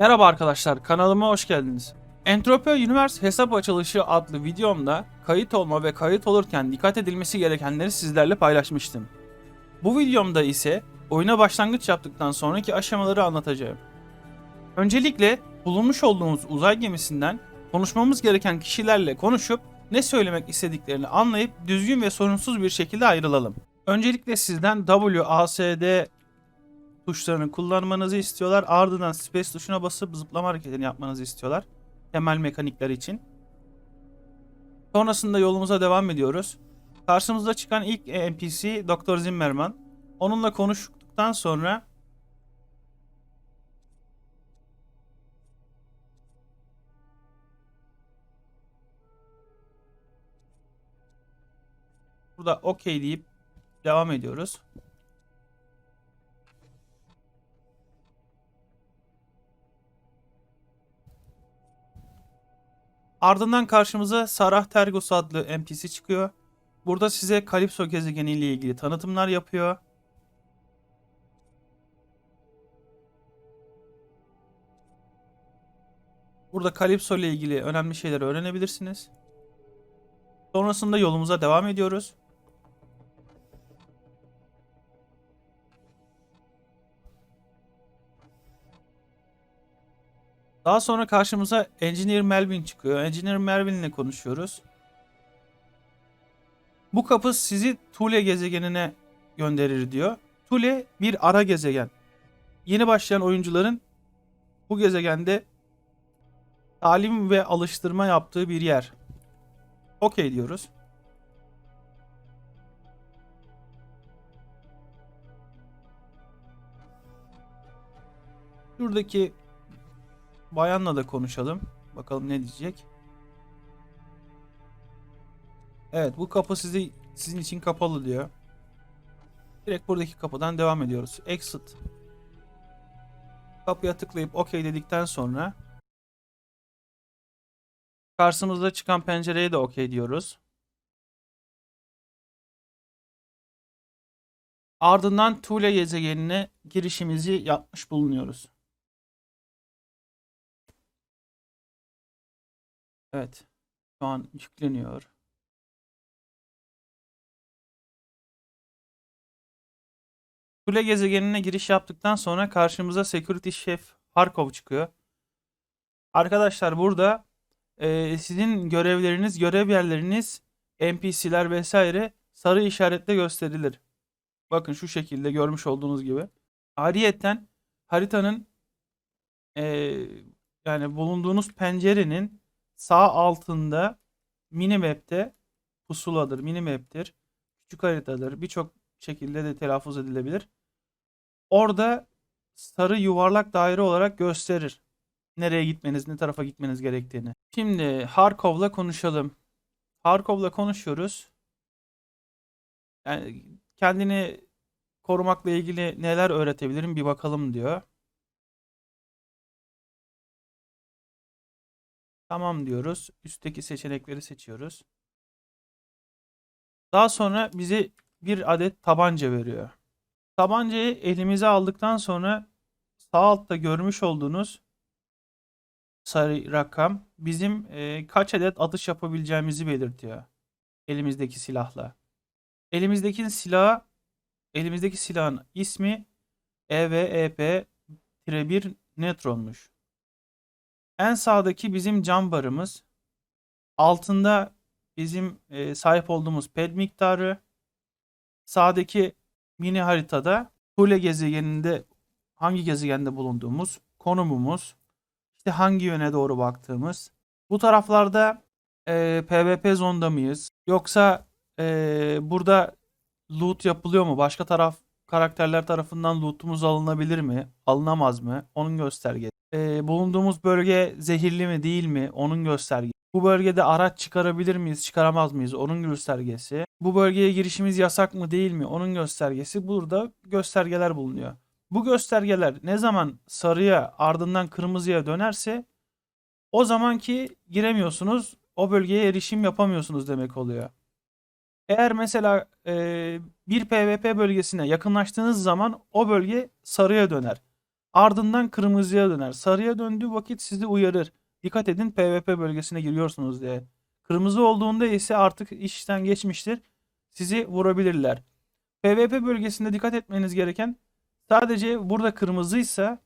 Merhaba arkadaşlar, kanalıma hoş geldiniz. Entropia Universe hesap açılışı adlı videomda kayıt olma ve kayıt olurken dikkat edilmesi gerekenleri sizlerle paylaşmıştım. Bu videomda ise oyuna başlangıç yaptıktan sonraki aşamaları anlatacağım. Öncelikle bulunmuş olduğumuz uzay gemisinden konuşmamız gereken kişilerle konuşup ne söylemek istediklerini anlayıp düzgün ve sorunsuz bir şekilde ayrılalım. Öncelikle sizden WASD tuşlarını kullanmanızı istiyorlar. Ardından space tuşuna basıp zıplama hareketini yapmanızı istiyorlar. Temel mekanikler için. Sonrasında yolumuza devam ediyoruz. Karşımıza çıkan ilk NPC Dr. Zimmerman. Onunla konuştuktan sonra burada OK deyip devam ediyoruz. Ardından karşımıza Sarah Tergos adlı NPC çıkıyor. Burada size Kalipso gezegeni ile ilgili tanıtımlar yapıyor. Burada Kalipso ile ilgili önemli şeyleri öğrenebilirsiniz. Sonrasında yolumuza devam ediyoruz. Daha sonra karşımıza Engineer Melvin çıkıyor. Engineer Melvin ile konuşuyoruz. Bu kapı sizi Thule gezegenine gönderir diyor. Thule bir ara gezegen. Yeni başlayan oyuncuların bu gezegende talim ve alıştırma yaptığı bir yer. Okey diyoruz. Şuradaki bayanla da konuşalım. Bakalım ne diyecek. Evet bu kapı sizi sizin için kapalı diyor. Direkt buradaki kapıdan devam ediyoruz. Exit. Kapıya tıklayıp OK dedikten sonra karşımızda çıkan pencereye de OK diyoruz. Ardından Thule gezegenine girişimizi yapmış bulunuyoruz. Evet. Şu an yükleniyor. Kule gezegenine giriş yaptıktan sonra karşımıza Security Chef Harkov çıkıyor. Arkadaşlar burada e, sizin görevleriniz, görev yerleriniz, NPC'ler vesaire sarı işaretle gösterilir. Bakın şu şekilde görmüş olduğunuz gibi. Ayrıyeten haritanın e, yani bulunduğunuz pencerenin sağ altında minimap'te pusuladır, minimap'tir, küçük haritadır. Birçok şekilde de telaffuz edilebilir. Orada sarı yuvarlak daire olarak gösterir. Nereye gitmeniz, ne tarafa gitmeniz gerektiğini. Şimdi Harkov'la konuşalım. Harkov'la konuşuyoruz. Yani kendini korumakla ilgili neler öğretebilirim bir bakalım diyor. Tamam diyoruz. Üstteki seçenekleri seçiyoruz. Daha sonra bize bir adet tabanca veriyor. Tabancayı elimize aldıktan sonra sağ altta görmüş olduğunuz sarı rakam bizim e, kaç adet atış yapabileceğimizi belirtiyor. Elimizdeki silahla. Elimizdeki silah elimizdeki silahın ismi E EVEP-1 Neutron'muş. En sağdaki bizim cam barımız. Altında bizim e, sahip olduğumuz ped miktarı. Sağdaki mini haritada Thule gezegeninde hangi gezegende bulunduğumuz, konumumuz, işte hangi yöne doğru baktığımız. Bu taraflarda e, PvP zonda mıyız? Yoksa e, burada loot yapılıyor mu? Başka taraf karakterler tarafından lootumuz alınabilir mi? Alınamaz mı? Onun göstergesi. E, bulunduğumuz bölge zehirli mi değil mi? Onun göstergesi. Bu bölgede araç çıkarabilir miyiz, çıkaramaz mıyız? Onun göstergesi. Bu bölgeye girişimiz yasak mı değil mi? Onun göstergesi. Burada göstergeler bulunuyor. Bu göstergeler ne zaman sarıya ardından kırmızıya dönerse o zamanki giremiyorsunuz. O bölgeye erişim yapamıyorsunuz demek oluyor. Eğer mesela e, bir PvP bölgesine yakınlaştığınız zaman o bölge sarıya döner. Ardından kırmızıya döner. Sarıya döndüğü vakit sizi uyarır. Dikkat edin PvP bölgesine giriyorsunuz diye. Kırmızı olduğunda ise artık işten geçmiştir. Sizi vurabilirler. PvP bölgesinde dikkat etmeniz gereken sadece burada kırmızıysa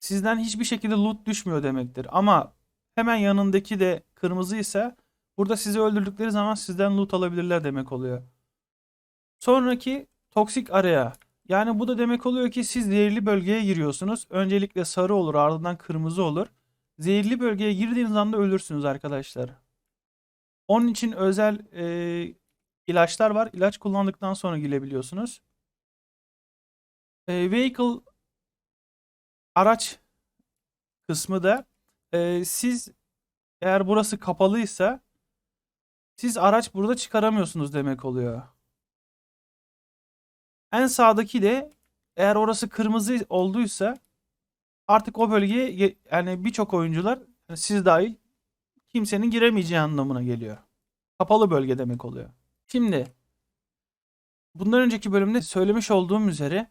sizden hiçbir şekilde loot düşmüyor demektir. Ama hemen yanındaki de kırmızıysa burada sizi öldürdükleri zaman sizden loot alabilirler demek oluyor. Sonraki toksik araya. Yani bu da demek oluyor ki siz zehirli bölgeye giriyorsunuz. Öncelikle sarı olur ardından kırmızı olur. Zehirli bölgeye girdiğiniz anda ölürsünüz arkadaşlar. Onun için özel e, ilaçlar var. İlaç kullandıktan sonra girebiliyorsunuz. E, vehicle araç kısmı da e, siz eğer burası kapalıysa siz araç burada çıkaramıyorsunuz demek oluyor. En sağdaki de eğer orası kırmızı olduysa artık o bölgeye ge- yani birçok oyuncular yani siz dahil kimsenin giremeyeceği anlamına geliyor. Kapalı bölge demek oluyor. Şimdi bundan önceki bölümde söylemiş olduğum üzere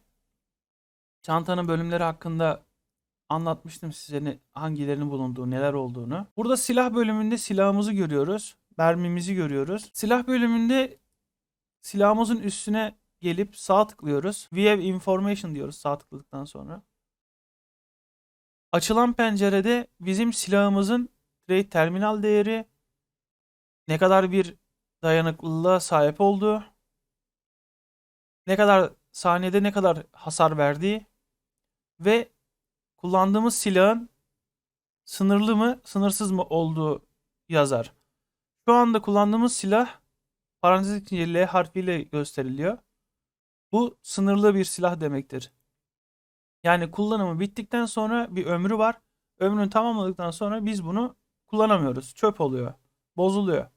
çantanın bölümleri hakkında anlatmıştım size ne, hangilerinin bulunduğu, neler olduğunu. Burada silah bölümünde silahımızı görüyoruz. Mermimizi görüyoruz. Silah bölümünde silahımızın üstüne gelip sağ tıklıyoruz. We have information diyoruz sağ tıkladıktan sonra. Açılan pencerede bizim silahımızın trade terminal değeri, ne kadar bir dayanıklılığa sahip olduğu, ne kadar saniyede ne kadar hasar verdiği ve kullandığımız silahın sınırlı mı, sınırsız mı olduğu yazar. Şu anda kullandığımız silah parantez içinde L harfiyle gösteriliyor. Bu sınırlı bir silah demektir. Yani kullanımı bittikten sonra bir ömrü var. Ömrünü tamamladıktan sonra biz bunu kullanamıyoruz. Çöp oluyor. Bozuluyor.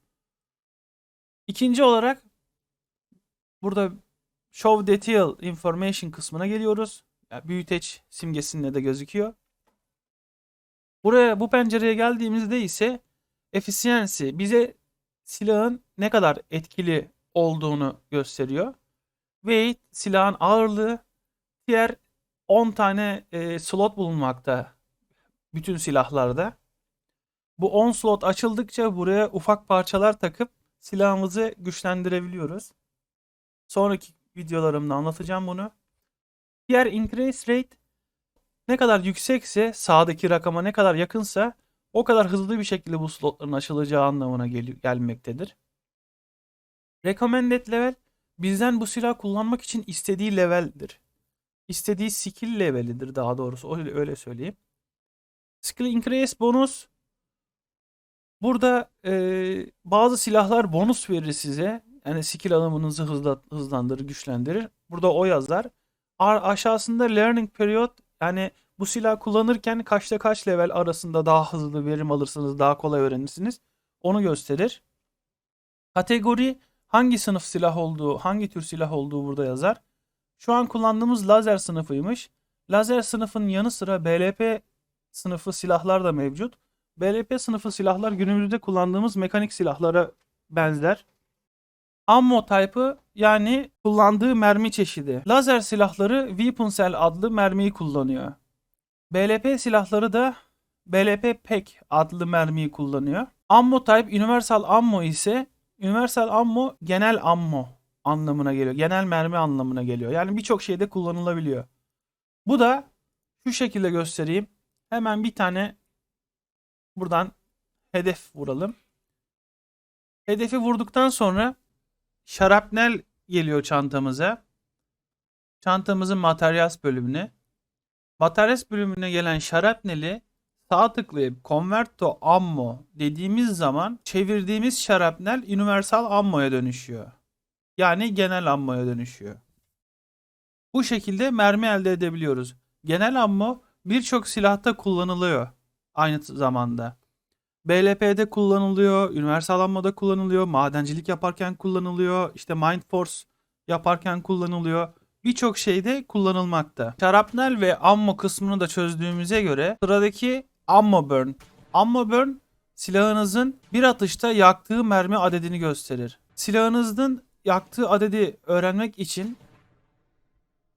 İkinci olarak burada Show Detail Information kısmına geliyoruz. Yani büyüteç simgesinde de gözüküyor. Buraya bu pencereye geldiğimizde ise efficiency bize silahın ne kadar etkili olduğunu gösteriyor. Weight silahın ağırlığı diğer 10 tane e, slot bulunmakta bütün silahlarda. Bu 10 slot açıldıkça buraya ufak parçalar takıp silahımızı güçlendirebiliyoruz. Sonraki videolarımda anlatacağım bunu. Diğer increase rate ne kadar yüksekse sağdaki rakama ne kadar yakınsa o kadar hızlı bir şekilde bu slotların açılacağı anlamına gel gelmektedir. Recommended level bizden bu silah kullanmak için istediği leveldir. İstediği skill levelidir daha doğrusu öyle, öyle söyleyeyim. Skill increase bonus burada e, bazı silahlar bonus verir size. Yani skill alımınızı hızla, hızlandırır, güçlendirir. Burada o yazar. A- aşağısında learning period yani bu silah kullanırken kaçta kaç level arasında daha hızlı verim alırsınız, daha kolay öğrenirsiniz. Onu gösterir. Kategori hangi sınıf silah olduğu, hangi tür silah olduğu burada yazar. Şu an kullandığımız lazer sınıfıymış. Lazer sınıfının yanı sıra BLP sınıfı silahlar da mevcut. BLP sınıfı silahlar günümüzde kullandığımız mekanik silahlara benzer. Ammo type'ı yani kullandığı mermi çeşidi. Lazer silahları Weapon Cell adlı mermiyi kullanıyor. BLP silahları da BLP PEK adlı mermiyi kullanıyor. Ammo type Universal Ammo ise Universal Ammo genel ammo anlamına geliyor. Genel mermi anlamına geliyor. Yani birçok şeyde kullanılabiliyor. Bu da şu şekilde göstereyim. Hemen bir tane buradan hedef vuralım. Hedefi vurduktan sonra şarapnel geliyor çantamıza. Çantamızın materyals bölümüne. Materyals bölümüne gelen şarapneli sağ tıklayıp Convert to Ammo dediğimiz zaman çevirdiğimiz şarapnel Universal Ammo'ya dönüşüyor. Yani genel ammoya dönüşüyor. Bu şekilde mermi elde edebiliyoruz. Genel ammo birçok silahta kullanılıyor aynı zamanda. BLP'de kullanılıyor, Universal Ammo'da kullanılıyor, madencilik yaparken kullanılıyor, işte Mind Force yaparken kullanılıyor. Birçok şeyde kullanılmakta. Şarapnel ve ammo kısmını da çözdüğümüze göre sıradaki ammo burn. Ammo burn silahınızın bir atışta yaktığı mermi adedini gösterir. Silahınızın yaktığı adedi öğrenmek için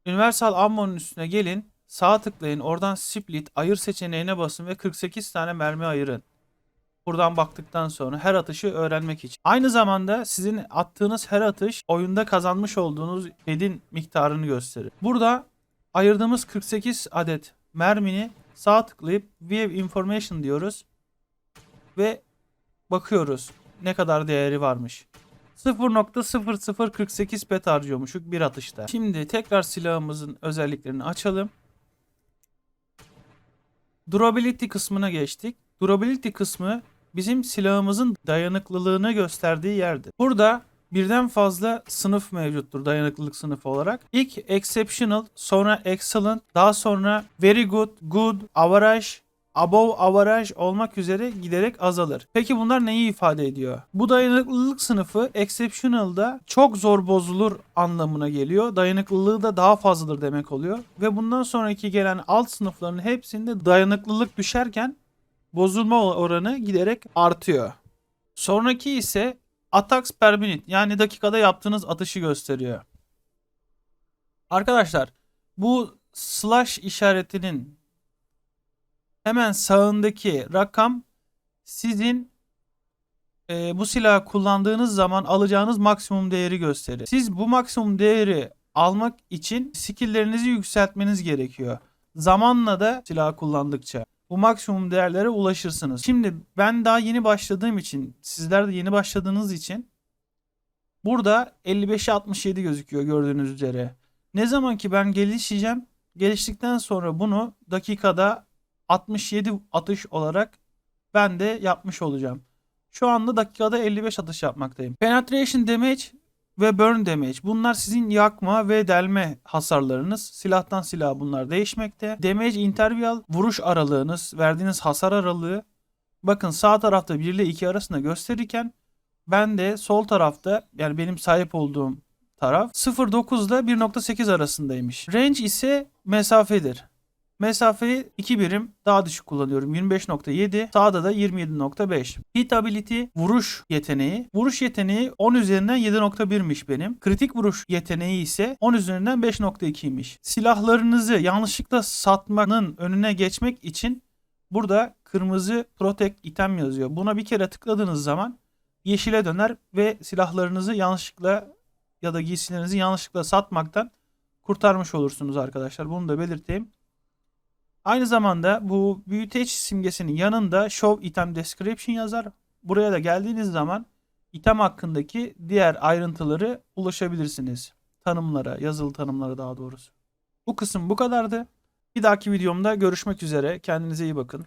Universal Ammo'nun üstüne gelin. sağ tıklayın. Oradan split ayır seçeneğine basın ve 48 tane mermi ayırın. Buradan baktıktan sonra her atışı öğrenmek için. Aynı zamanda sizin attığınız her atış oyunda kazanmış olduğunuz edin miktarını gösterir. Burada ayırdığımız 48 adet mermini sağ tıklayıp View Information diyoruz ve bakıyoruz ne kadar değeri varmış. 0.0048 pet harcıyormuşuk bir atışta. Şimdi tekrar silahımızın özelliklerini açalım. Durability kısmına geçtik. Durability kısmı bizim silahımızın dayanıklılığını gösterdiği yerdir. Burada birden fazla sınıf mevcuttur dayanıklılık sınıfı olarak. İlk exceptional, sonra excellent, daha sonra very good, good, average, above average olmak üzere giderek azalır. Peki bunlar neyi ifade ediyor? Bu dayanıklılık sınıfı exceptional'da çok zor bozulur anlamına geliyor. Dayanıklılığı da daha fazladır demek oluyor. Ve bundan sonraki gelen alt sınıfların hepsinde dayanıklılık düşerken bozulma oranı giderek artıyor. Sonraki ise attacks per minute yani dakikada yaptığınız atışı gösteriyor. Arkadaşlar bu slash işaretinin hemen sağındaki rakam sizin e, bu silahı kullandığınız zaman alacağınız maksimum değeri gösterir. Siz bu maksimum değeri almak için skilllerinizi yükseltmeniz gerekiyor. Zamanla da silah kullandıkça bu maksimum değerlere ulaşırsınız. Şimdi ben daha yeni başladığım için, sizler de yeni başladığınız için burada 55'e 67 gözüküyor gördüğünüz üzere. Ne zaman ki ben gelişeceğim, geliştikten sonra bunu dakikada 67 atış olarak ben de yapmış olacağım. Şu anda dakikada 55 atış yapmaktayım. Penetration damage ve burn damage. Bunlar sizin yakma ve delme hasarlarınız. Silahtan silaha bunlar değişmekte. Damage interval vuruş aralığınız, verdiğiniz hasar aralığı. Bakın sağ tarafta 1 ile 2 arasında gösterirken ben de sol tarafta yani benim sahip olduğum taraf 0.9 ile 1.8 arasındaymış. Range ise mesafedir. Mesafeyi 2 birim daha düşük kullanıyorum. 25.7. Sağda da 27.5. Hit ability vuruş yeteneği. Vuruş yeteneği 10 üzerinden 7.1'miş benim. Kritik vuruş yeteneği ise 10 üzerinden 5.2'ymiş. Silahlarınızı yanlışlıkla satmanın önüne geçmek için burada kırmızı protect item yazıyor. Buna bir kere tıkladığınız zaman yeşile döner ve silahlarınızı yanlışlıkla ya da giysilerinizi yanlışlıkla satmaktan kurtarmış olursunuz arkadaşlar. Bunu da belirteyim. Aynı zamanda bu büyüteç simgesinin yanında Show Item Description yazar. Buraya da geldiğiniz zaman item hakkındaki diğer ayrıntıları ulaşabilirsiniz. Tanımlara, yazılı tanımlara daha doğrusu. Bu kısım bu kadardı. Bir dahaki videomda görüşmek üzere. Kendinize iyi bakın.